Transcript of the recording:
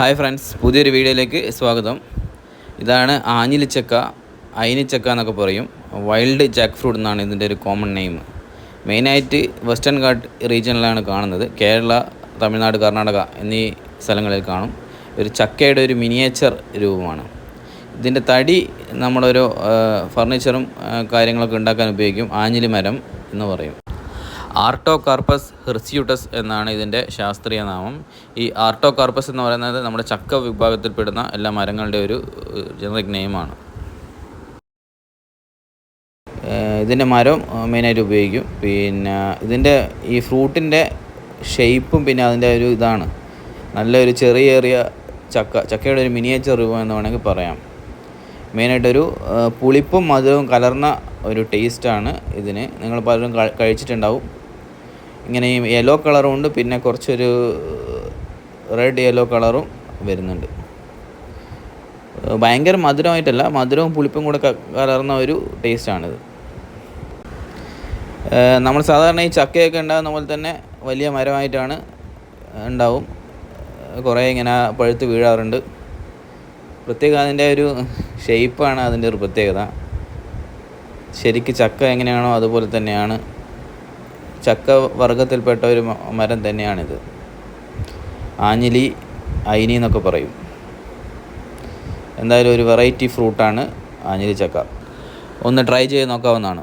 Hi friends പുതിയൊരു വീഡിയോയിലേക്ക് സ്വാഗതം. ഇതാണ് ആഞ്ഞിലിച്ചക്ക അയിനിച്ചക്ക എന്നൊക്കെ പറയും. വൈൽഡ് ജാക്ക് ഫ്രൂട്ട് എന്നാണ് ഇതിന്റെ ഒരു കോമൺ നെയിം. മെയിനായിട്ട് വെസ്റ്റേൺ ഘാട്ട് റീജിയനിലാണ് കാണുന്നത്. കേരള തമിഴ്നാട് കർണാടക എന്നീ സ്ഥലങ്ങളിൽ കാണും. ഒരു ചക്കയുടെ ഒരു മിനിയേച്ചർ രൂപമാണ്. ഇതിന്റെ തടി നമ്മളൊരു ഫർണിച്ചറും കാര്യങ്ങളൊക്കെ ഉണ്ടാക്കാൻ ഉപയോഗിക്കും. ആഞ്ഞിലി മരം എന്ന് പറയും. ആർട്ടോകാർപ്പസ് ഹിർസ്യൂട്ടസ് എന്നാണ് ഇതിന്റെ ശാസ്ത്രീയ നാമം. ഈ ആർട്ടോകാർപ്പസ് എന്ന് പറയുന്നത് നമ്മുടെ ചക്ക വിഭാഗത്തിൽപ്പെടുന്ന എല്ലാ മരങ്ങളുടെ ഒരു ജനറിക് നെയിമാണ്. ഇതിന്റെ മരം മെയിനായിട്ട് ഉപയോഗിക്കും. പിന്നെ ഇതിന്റെ ഈ ഫ്രൂട്ടിന്റെ ഷേപ്പും പിന്നെ അതിന്റെ ഒരു ഇതാണ്. നല്ലൊരു ചെറിയ ഏറിയ ചക്ക ചക്കയുടെ ഒരു മിനിയേച്ചർ രൂപം എന്ന് വേണമെങ്കിൽ പറയാം. മെയിനായിട്ടൊരു പുളിപ്പും മധുരവും കലർന്ന ഒരു ടേസ്റ്റാണ് ഇതിന്. നിങ്ങൾ പലരും കഴിച്ചിട്ടുണ്ടാവും. ഇങ്ങനെ യെല്ലോ കളറും ഉണ്ട്. പിന്നെ കുറച്ചൊരു റെഡ് യെല്ലോ കളറും വരുന്നുണ്ട്. ഭയങ്കര മധുരമായിട്ടല്ല മധുരവും പുളിപ്പും കൂടെ കലർന്ന ഒരു ടേസ്റ്റാണിത് നമ്മൾ സാധാരണ ഈ ചക്കയൊക്കെ ഉണ്ടാകുന്ന പോലെ തന്നെ വലിയ മരമായിട്ടാണ് ഉണ്ടാവും. കുറേ ഇങ്ങനെ പഴുത്ത് വീഴാറുണ്ട്. പ്രത്യേക അതിന്റെ ഒരു ഷേപ്പാണ് അതിന്റെ ഒരു പ്രത്യേകത. ശരിക്ക് ചക്ക എങ്ങനെയാണോ അതുപോലെ തന്നെയാണ്. ചക്ക വർഗത്തിൽപ്പെട്ട ഒരു മരം തന്നെയാണിത്. ആഞ്ഞിലി അയിനി എന്നൊക്കെ പറയും. എന്തായാലും ഒരു വെറൈറ്റി ഫ്രൂട്ടാണ് ആഞ്ഞിലി ചക്ക. ഒന്ന് ട്രൈ ചെയ്ത് നോക്കാവുന്നതാണ്.